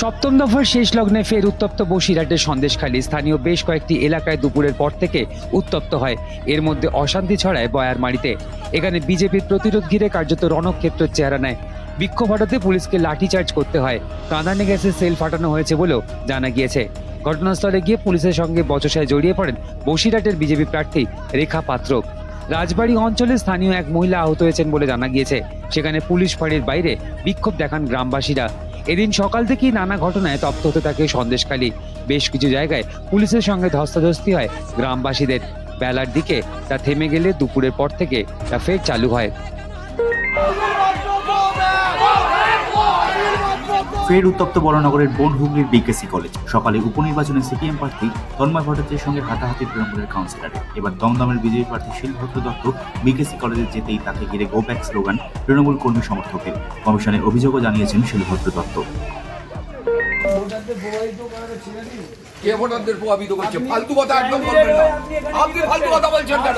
সপ্তম দফার শেষ লগ্নে ফের উত্তপ্ত বসিরহাটের সন্দেশখালী। স্থানীয় বেশ কয়েকটি এলাকায় দুপুরের পর থেকে উত্তপ্ত হয়। এর মধ্যে অশান্তি ছড়ায় বয়ারমারিতে এখানে বিজেপির প্রতিরোধ ঘিরে কার্যত রণক্ষেত্রের চেহারা নেয়। বিক্ষোভ হটাতে পুলিশকে লাঠিচার্জ করতে হয়। কাঁদানে গ্যাসের সেল ফাটানো হয়েছে বলেও জানা গিয়েছে। ঘটনাস্থলে গিয়ে পুলিশের সঙ্গে বচসায় জড়িয়ে পড়েন বসিরহাটের বিজেপি প্রার্থী রেখা পাত্র। রাজবাড়ী অঞ্চলে স্থানীয় এক মহিলা আহত হয়েছেন বলে জানা গিয়েছে। সেখানে পুলিশ ফাঁড়ির বাইরে বিক্ষোভ দেখান গ্রামবাসীরা। এদিন সকাল থেকেই নানা ঘটনায় তপ্ত হতে থাকে সন্দেশখালী। বেশ কিছু জায়গায় পুলিশের সঙ্গে ধস্তাধস্তি হয় গ্রামবাসীদের। বেলার দিকে তা থেমে গেলে দুপুরের পর থেকে তা ফের চালু হয়। ফের উত্তপ্ত বড়নগরের বন হুগলির বিকেসি কলেজ। সকালে উপনির্বাচনে সিপিএম প্রার্থী তন্ময় ভট্টাচার্যের সঙ্গে হাতাহাতি তৃণমূলের কাউন্সিলর। এবার দমদমের বিজয়ী প্রার্থী শিলভদ্র দত্ত বিকেসি কলেজে যেতেই তাকে ঘিরে গো ব্যাক স্লোগান তৃণমূল কর্মী সমর্থকের। কমিশনে অভিযোগও জানিয়েছেন শিলভদ্র দত্ত। কে ভোটারদের প্রভাবিত করছে? ফালতু কথা একদম বলবেন না। আপনি ফালতু কথা বলছেন কেন?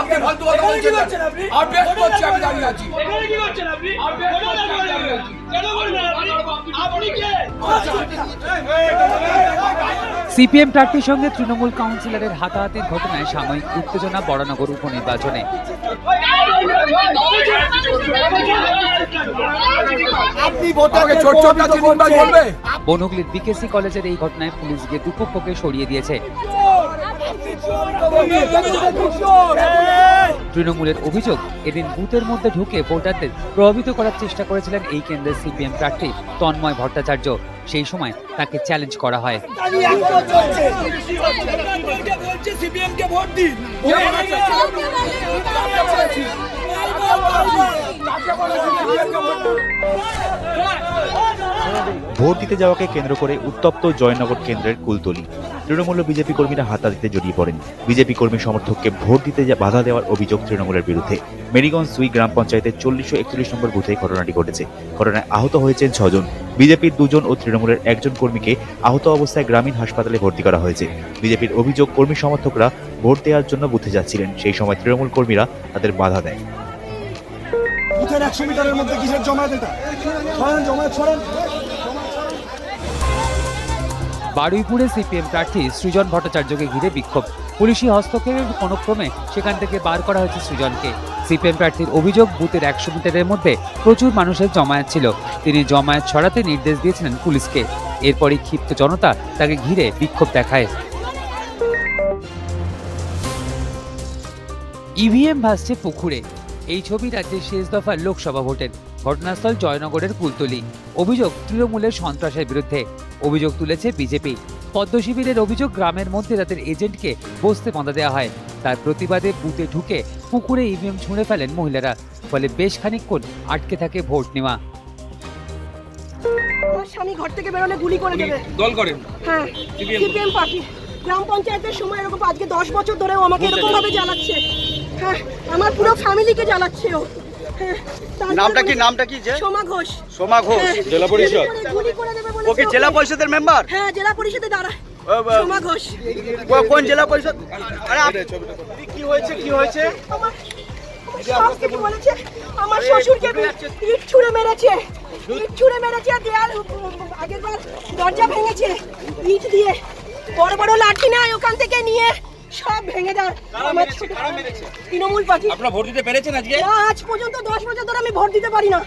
আপনি ফালতু কথা বলছেন কেন? আপডেট করছি আমি দাঁড়িয়ে আছি। এখানে কি করছেন আপনি? কেন বলবেন আপনি? আপনি কে? সিপিএম প্রার্থীর সঙ্গে তৃণমূল কাউন্সিলরের হাতাহাতির ঘটনায় সাময়িক উত্তেজনা বড়নগর উপনির্বাচনে। আপনি ভোটারকে ছোট ছোট চিন্তা বলবে? বনহুগলির বিকেসি কলেজের এই ঘটনায় পুলিশ গিয়ে দুপক্ষকে সরিয়ে দিয়েছে। তৃণমূলের অভিযোগ এদিন বুথের মধ্যে ঢুকে ভোটারদের প্রভাবিত করার চেষ্টা করেছিলেন এই কেন্দ্রের সিপিএম প্রার্থী তন্ময় ভট্টাচার্য। সেই সময় তাকে চ্যালেঞ্জ করা হয়। সিপিএম কে ভোট দিন। ভোট দিতে যাওয়াকে কেন্দ্র করে উত্তপ্ত জয়নগর কেন্দ্রের কুলতলি। তৃণমূল বিজেপি কর্মীরা হাতাহাতিতে জড়িয়ে পড়েন। বিজেপি কর্মী সমর্থককে ভোট দিতে বাধা দেওয়ার অভিযোগ তৃণমূলের বিরুদ্ধে। মেরিগঞ্জ সুই গ্রাম পঞ্চায়েতের চল্লিশশো একচল্লিশ নম্বর বুথে ঘটনাটি ঘটেছে। ঘটনায় আহত হয়েছেন ছজন। বিজেপির দুজন ও তৃণমূলের একজন কর্মীকে আহত অবস্থায় গ্রামীণ হাসপাতালে ভর্তি করা হয়েছে। বিজেপির অভিযোগ, কর্মী সমর্থকরা ভোট দেওয়ার জন্য বুথে যাচ্ছিলেন। সেই সময় তৃণমূল কর্মীরা তাদের বাধা দেয়। বুথের একশো মিটারের মধ্যে কিসের জমায়েত এটা? জমায়েত সরেন। বারুইপুরে সিপিএম প্রার্থী সৃজন ভট্টাচার্যকে ঘিরে বিক্ষোভ। পুলিশি হস্তক্ষেপের কোনো ক্রমে সেখান থেকে বার করা হয়েছে সৃজনকে। সিপিএম প্রার্থীর অভিযোগ, বুথের একশো মিটারের মধ্যে প্রচুর মানুষের জমায়েত ছিল। তিনি জমায়েত ছড়াতে নির্দেশ দিয়েছিলেন পুলিশকে। এরপরই ক্ষিপ্ত জনতা তাকে ঘিরে বিক্ষোভ দেখায়। ইভিএম ভাসছে পুকুরে। এই ছবি রাজ্যের শেষ দফার লোকসভা ভোটের। ঘটনাস্থল জয়নগরের কুলতলি অভিযোগ তৃণমূলের সন্ত্রাসের বিরুদ্ধে। অভিযোগ তুলেছে বিজেপি। পদ্ম শিবিরের অভিযোগ গ্রামের মধ্যে তাদের এজেন্টকে বসতে বাঁধা দেওয়া হয়। তার প্রতিবাদে বুথে ঢুকে পুকুরে ইভিএম ছুঁড়ে ফেলেন মহিলারা। ফলে বেশ খানিকক্ষণ আটকে থাকে ভোট নেওয়া। আমার স্বামী ঘর থেকে বেরোলে গুলি করে দেবে। দল করেন? হ্যাঁ সিপিএম পার্টি। গ্রাম পঞ্চায়েতের সময় এরকম আজকে দশ বছর ধরে ও আমাকে এরকম ভাবে জ্বালাচ্ছে। হ্যাঁ আমার পুরো ফ্যামিলিকে জ্বালাচ্ছে ও। নামটা কি নামটা কি যে? সোমা ঘোষ। সোমা ঘোষ। হ্যাঁ, জেলা পরিষদ। জেলা পরিষদের মেম্বার? হ্যাঁ জেলা পরিষদে সোমা ঘোষ। কোন জেলা পরিষদ? আরে কি হয়েছে কি হয়েছে? আমার বলেছে। আমার শ্বশুরকে ইট ছুঁড়ে মেরেছে। ইট ছুঁড়ে মেরেছে দেয়াল আগের বার দরজা ভেঙেছে। ইট দিয়ে বড় বড় লাঠি নাই ওখান থেকে নিয়ে। সব ভেঙে যায়। আমার তৃণমূল পার্টি। আপনারা ভোট দিতে পেরেছেন আজকে? আজ পর্যন্ত দশ বছর ধরে আমি ভোট দিতে পারি না।